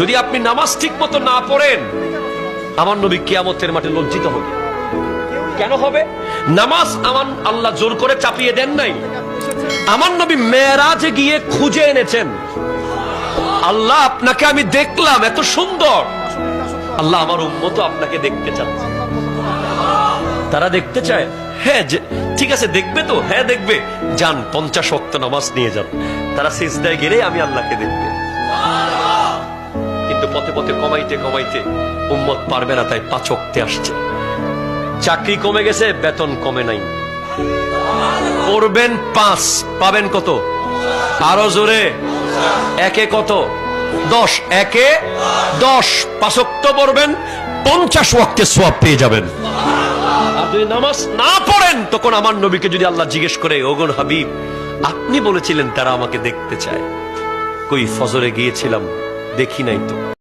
যদি আপনি নামাজ ঠিক মতো না পড়েন, আমার নবী কিয়ামতের মাঠে লজ্জিত হবে। কেন হবে? নামাজ আমার আল্লাহ জোর করে চাপিয়ে দেন নাই। আমার নবী মেয়েরাজে গিয়ে খুঁজে এনেছেন। আল্লাহ আপনাকে আমি দেখলাম, এত সুন্দর। আল্লাহ আমার উম্মত আপনাকে দেখতে চান। তারা দেখতে চায় হ্যাঁ ঠিক আছে, দেখবে তো? হ্যাঁ দেখবে। যান, পঞ্চাশ অক্ত নামাজ নিয়ে যান। তারা সিজদায় গেলে আমি আল্লাহকে দেখবে। কিন্তু পথে পথে কমাইতে কমাইতে উম্মত পারবে না, তাই পাঁচ অক্তে আসছে। চাকরি কমে গেছে, বেতন কমে নাই। পড়বেন পাঁচ, পাবেন কত? আরও জোরে। একে কত? দশ। একে দশ। পাঁচক্ত পড়বেন, পঞ্চাশ ওয়াক্তে সোয়াব পেয়ে যাবেন। যদি নামাজ না পড়েন, তখন আমার নবীকে যদি আল্লাহ জিজ্ঞেস করে ওগন হাবিব, আপনি বলেছিলেন তারা আমাকে দেখতে চায়। কই, ফজরে গিয়েছিলাম, দেখি নাই তো।